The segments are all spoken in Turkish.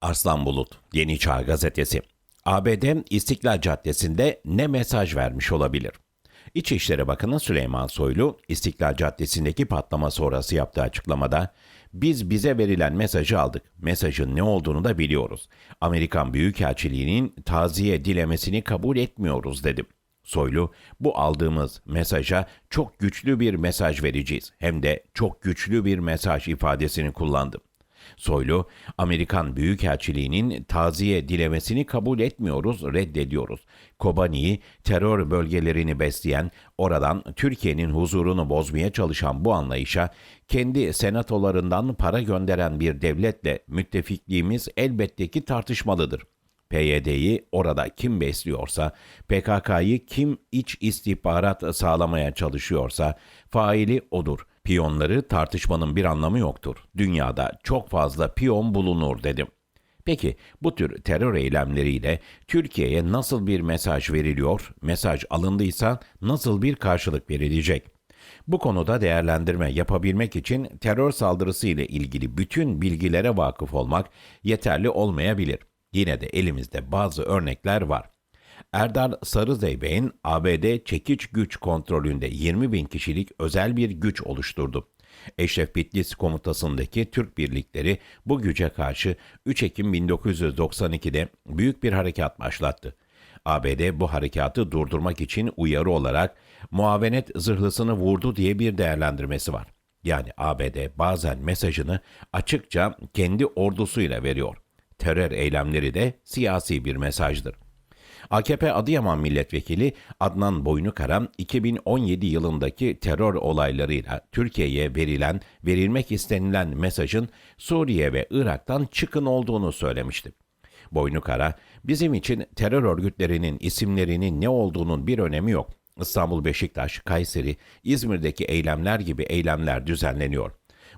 Arslan Bulut, Yeni Çağ Gazetesi. ABD İstiklal Caddesi'nde ne mesaj vermiş olabilir? İçişleri Bakanı Süleyman Soylu, İstiklal Caddesi'ndeki patlama sonrası yaptığı açıklamada, biz bize verilen mesajı aldık. Mesajın ne olduğunu da biliyoruz. Amerikan Büyükelçiliğinin taziye dilemesini kabul etmiyoruz dedim. Soylu, bu aldığımız mesaja çok güçlü bir mesaj vereceğiz. Hem de çok güçlü bir mesaj ifadesini kullandı. Soylu, Amerikan Büyükelçiliğinin taziye dilemesini kabul etmiyoruz, reddediyoruz. Kobani'yi, terör bölgelerini besleyen, oradan Türkiye'nin huzurunu bozmaya çalışan bu anlayışa, kendi senatolarından para gönderen bir devletle müttefikliğimiz elbette ki tartışmalıdır. PYD'yi orada kim besliyorsa, PKK'yı kim iç istihbarat sağlamaya çalışıyorsa, faili odur. Piyonları tartışmanın bir anlamı yoktur. Dünyada çok fazla piyon bulunur dedim. Peki bu tür terör eylemleriyle Türkiye'ye nasıl bir mesaj veriliyor? Mesaj alındıysa nasıl bir karşılık verilecek? Bu konuda değerlendirme yapabilmek için terör saldırısı ile ilgili bütün bilgilere vakıf olmak yeterli olmayabilir. Yine de elimizde bazı örnekler var. Erdal Sarızeybek'in ABD çekiç güç kontrolünde 20 bin kişilik özel bir güç oluşturdu. Eşref Bitlis komutasındaki Türk birlikleri bu güce karşı 3 Ekim 1992'de büyük bir harekat başlattı. ABD bu harekatı durdurmak için uyarı olarak muavenet zırhlısını vurdu diye bir değerlendirmesi var. Yani ABD bazen mesajını açıkça kendi ordusuyla veriyor. Terör eylemleri de siyasi bir mesajdır. AKP Adıyaman Milletvekili Adnan Boynukara 2017 yılındaki terör olaylarıyla Türkiye'ye verilen, verilmek istenilen mesajın Suriye ve Irak'tan çıkın olduğunu söylemişti. Boynukara, bizim için terör örgütlerinin isimlerinin ne olduğunun bir önemi yok. İstanbul, Beşiktaş, Kayseri, İzmir'deki eylemler gibi eylemler düzenleniyor.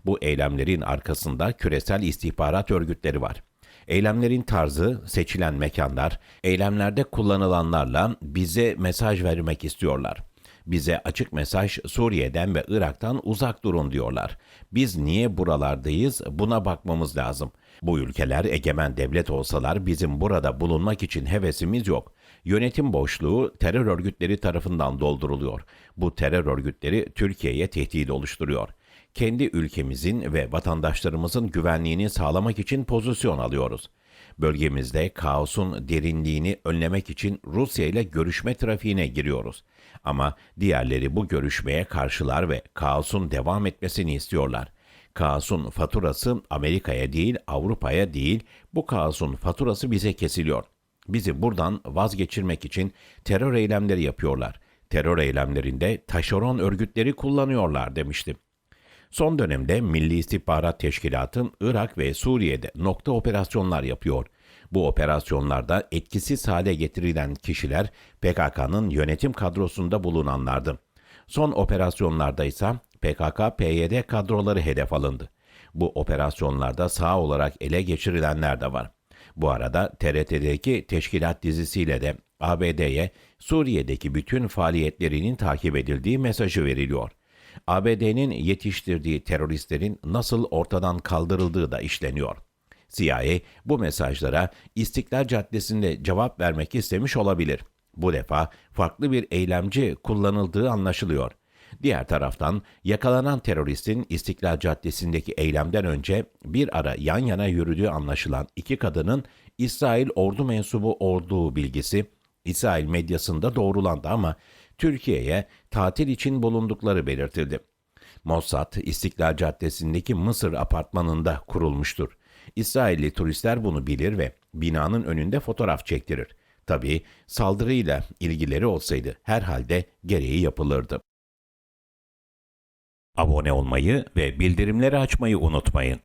Bu eylemlerin arkasında küresel istihbarat örgütleri var. Eylemlerin tarzı, seçilen mekanlar, eylemlerde kullanılanlarla bize mesaj vermek istiyorlar. Bize açık mesaj Suriye'den ve Irak'tan uzak durun diyorlar. Biz niye buralardayız buna bakmamız lazım. Bu ülkeler egemen devlet olsalar bizim burada bulunmak için hevesimiz yok. Yönetim boşluğu terör örgütleri tarafından dolduruluyor. Bu terör örgütleri Türkiye'ye tehdit oluşturuyor kendi ülkemizin ve vatandaşlarımızın güvenliğini sağlamak için pozisyon alıyoruz. Bölgemizde kaosun derinliğini önlemek için Rusya ile görüşme trafiğine giriyoruz. Ama diğerleri bu görüşmeye karşılar ve kaosun devam etmesini istiyorlar. Kaosun faturası Amerika'ya değil, Avrupa'ya değil, bu kaosun faturası bize kesiliyor. Bizi buradan vazgeçirmek için terör eylemleri yapıyorlar. Terör eylemlerinde taşeron örgütleri kullanıyorlar demiştim. Son dönemde Milli İstihbarat Teşkilatı Irak ve Suriye'de nokta operasyonlar yapıyor. Bu operasyonlarda etkisiz hale getirilen kişiler PKK'nın yönetim kadrosunda bulunanlardı. Son operasyonlarda ise PKK-PYD kadroları hedef alındı. Bu operasyonlarda sağ olarak ele geçirilenler de var. Bu arada TRT'deki teşkilat dizisiyle de ABD'ye Suriye'deki bütün faaliyetlerinin takip edildiği mesajı veriliyor. ABD'nin yetiştirdiği teröristlerin nasıl ortadan kaldırıldığı da işleniyor. CIA bu mesajlara İstiklal Caddesi'nde cevap vermek istemiş olabilir. Bu defa farklı bir eylemci kullanıldığı anlaşılıyor. Diğer taraftan yakalanan teröristin İstiklal Caddesi'ndeki eylemden önce bir ara yan yana yürüdüğü anlaşılan iki kadının İsrail ordu mensubu olduğu bilgisi İsrail medyasında doğrulandı ama Türkiye'ye tatil için bulundukları belirtildi. Mossad, İstiklal Caddesi'ndeki Mısır apartmanında kurulmuştur. İsrailli turistler bunu bilir ve binanın önünde fotoğraf çektirir. Tabii saldırıyla ilgileri olsaydı herhalde gereği yapılırdı. Abone olmayı ve bildirimleri açmayı unutmayın.